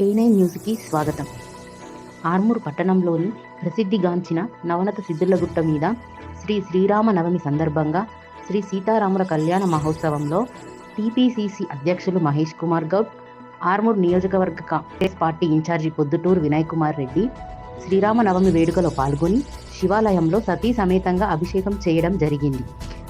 ఏ nine న్యూస్కి స్వాగతం. ఆర్మూర్ పట్టణంలోని ప్రసిద్ధిగాంచిన నవనత సిద్ధులగుట్ట మీద శ్రీ శ్రీరామ నవమి సందర్భంగా శ్రీ సీతారాముల కళ్యాణ మహోత్సవంలో టీపీసీసీ అధ్యక్షులు మహేష్ కుమార్ గౌడ్ ఆర్మూర్ నియోజకవర్గ కాంగ్రెస్ పార్టీ ఇన్ఛార్జి పొద్దుటూరు వినయ్ కుమార్ రెడ్డి శ్రీరామ నవమి వేడుకలో పాల్గొని శివాలయంలో సతీ సమేతంగా అభిషేకం చేయడం జరిగింది.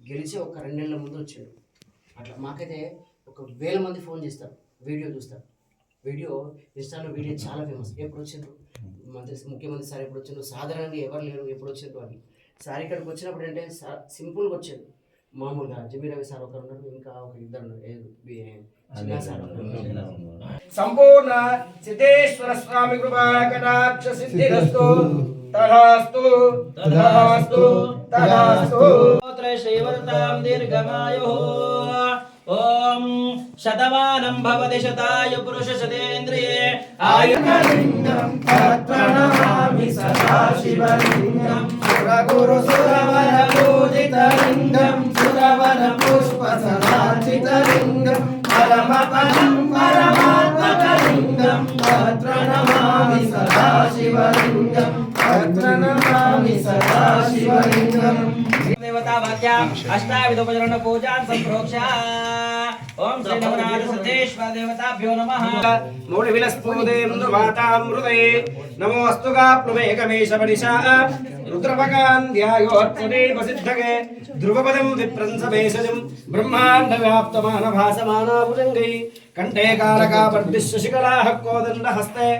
గెలిచి ఒక రెండు నెలల ముందు వచ్చాడు. అట్లా మాకైతే ఒక వేల మంది ఫోన్ చేస్తారు వీడియో చూస్తారు. వీడియో ఇన్స్టాలో వీడియో చాలా ఫేమస్. ఎప్పుడు వచ్చిండ్రు? మంత్రి ముఖ్యమంత్రి సార్ ఎప్పుడు వచ్చిండ్రు? సాధారణంగా ఎవరు లేరు ఎప్పుడు వచ్చిండ్రు అని. సార్ ఇక్కడికి వచ్చినప్పుడు అంటే సార్ సింపుల్గా వచ్చాడు మామూలుగా జమీ రవి సార్ ఒకరు ఉన్నారు ఇంకా ఒక ఇద్దరు ఉన్నారు. సంపూర్ణ సిద్ధేశ్వర స్వామి కృపా కటాక్ష సిద్ధిరస్తు. తథాస్తు తథాస్తు తథాస్తు तां दीर्घमायुः। ॐ शतमानं भवति शतायु पुरुषशतेन्द्रिये आयुर्लिङ्गम् तत्प्रणमामि सदा शिवलिङ्गम् सुरगुरुसुरवरपूजितलिङ्गम् सुरवरपुष्पसदाचितलिङ्गम् परमपदम् परमात्मकलिङ्गम् तत्प्रणमामि सदा शिवलिङ्गम् देवता भाग्या अष्टाविधोपचरण पूजा संप्रोक्षा ओम श्री नवनाथ सिद्धेश्वर देवताभ्यो नमः मूल विलस्पुदे मृदुवाता मृदे नमोऽस्तुगा प्लुमेकमेशमनिशा रुद्रपकान्ध्यायोर्पुदे वसिद्धगे ध्रुवपदं विप्रंसभेषजं ब्रह्माण्डव्याप्तमानभासमानाभुजङ्गै कण्ठे कालकापर्दिश्य शिखलाः कोदण्डहस्ते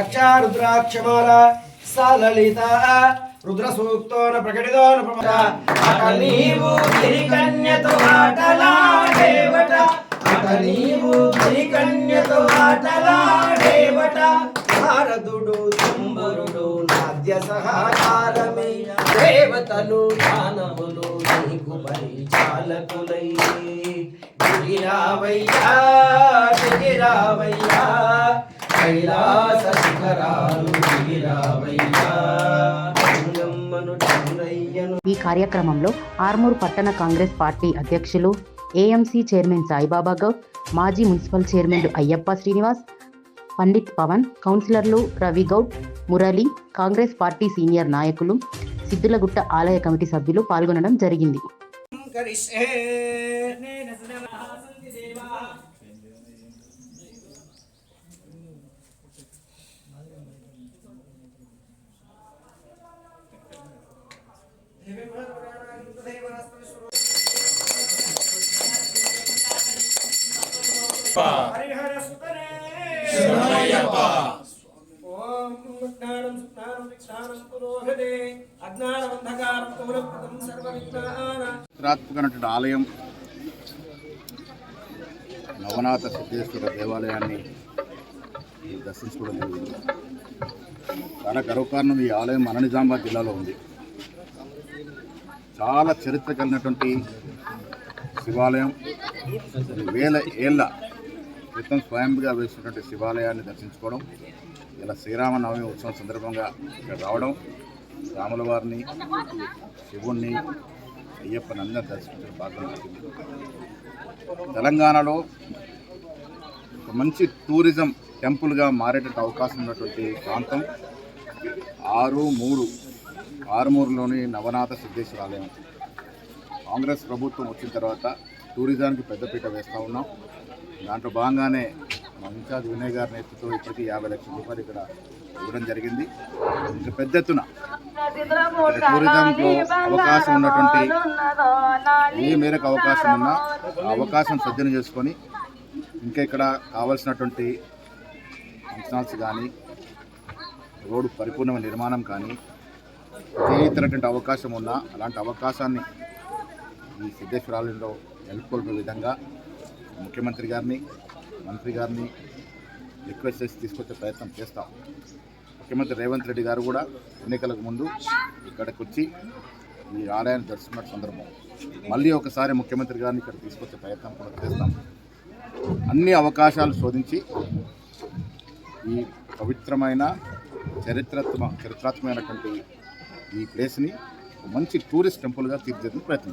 रक्षारुद्राक्षमाला सा ललिता రుద్ర సూక్తోన ప్రకటితోన అట నీవు గిరికన్యతో ఆటలాడేవట. అట నీవు గిరికన్యతో ఆటలాడేవట. నారదుడు తుంబరుడు నాద్య సహకారమే దేవతలు దానవులు నీకు పరిచాలకులై. గిరిరావయ్యా గిరిరావయ్యా. కైలాస శిఖరాలు గిరిరావయ్యా. ఈ కార్యక్రమంలో ఆర్మూర్ పట్టణ కాంగ్రెస్ పార్టీ అధ్యక్షులు ఏఎంసీ చైర్మన్ సాయిబాబా గౌడ్ మాజీ మున్సిపల్ చైర్మన్లు అయ్యప్ప శ్రీనివాస్ పండిత్ పవన్ కౌన్సిలర్లు Ravi Goud Murali Congress party senior నాయకులు సిద్దులగుట్ట ఆలయ కమిటీ సభ్యులు పాల్గొనడం జరిగింది. కరిష్యే ఓం జ్ఞానం సుజ్ఞానం విజ్ఞానం పురోహదే అజ్ఞానమంధకారం కౌరపదం సర్వవిజ్ఞాన చారిత్రాత్మకమైనటువంటి ఆలయం నవనాథ సిద్ధేశ్వర దేవాలయాన్ని దర్శించుకోవడం జరిగింది. చాలా గర్వకారణం ఈ ఆలయం మన నిజామాబాద్ జిల్లాలో ఉంది. చాలా చరిత్ర కలిగినటువంటి శివాలయం. వేల ఏళ్ళ క్రితం స్వయంగా వేసినటువంటి శివాలయాన్ని దర్శించుకోవడం ఇలా శ్రీరామనవమి ఉత్సవం సందర్భంగా ఇక్కడ రావడం రాముల వారిని శివుణ్ణి అయ్యప్పని అందరూ దర్శించడం భాగం తెలంగాణలో ఒక మంచి టూరిజం టెంపుల్గా మారేటట్టు అవకాశం ఉన్నటువంటి ప్రాంతం ఆరు మూడు ఆరుమూరులోని నవనాథ సిద్ధేశ్వర ఆలయం. కాంగ్రెస్ ప్రభుత్వం వచ్చిన తర్వాత టూరిజానికి పెద్దపీట వేస్తూ ఉన్నాం. దాంట్లో భాగంగానే మంచా వినయ్ గారి నేతృత్వంతో ఇప్పటికీ యాభై లక్షల రూపాయలు ఇక్కడ ఇవ్వడం జరిగింది. ఇంకా పెద్ద ఎత్తున టూరిజంకు టూరిజంలో అవకాశం ఉన్నటువంటి ఏ మేరకు అవకాశం ఉన్నా ఆ అవకాశం సజ్జన చేసుకొని ఇంకా ఇక్కడ కావాల్సినటువంటి ఫంక్షనల్స్ కానీ రోడ్డు పరిపూర్ణమైన నిర్మాణం కానీ ఏ ఇతరటువంటి అవకాశం ఉన్నా అలాంటి అవకాశాన్ని ఈ సిద్ధేశ్వరాలయంలో నెలకొల్పే విధంగా ముఖ్యమంత్రి గారిని మంత్రి గారిని రిక్వెస్ట్ చేసి తీసుకొచ్చే ప్రయత్నం చేస్తాం. ముఖ్యమంత్రి రేవంత్ రెడ్డి గారు కూడా ఎన్నికలకు ముందు ఇక్కడికి వచ్చి ఈ ఆలయాన్ని దర్శించిన సందర్భం. మళ్ళీ ఒకసారి ముఖ్యమంత్రి గారిని ఇక్కడ తీసుకొచ్చే ప్రయత్నం కూడా చేస్తాం. అన్ని అవకాశాలు శోధించి ఈ పవిత్రమైన చరిత్రాత్మ చరిత్రాత్మకమైనటువంటి ఈ ప్లేస్ని మంచి టూరిస్ట్ టెంపుల్గా తీర్చిదిద్దే ప్రయత్నం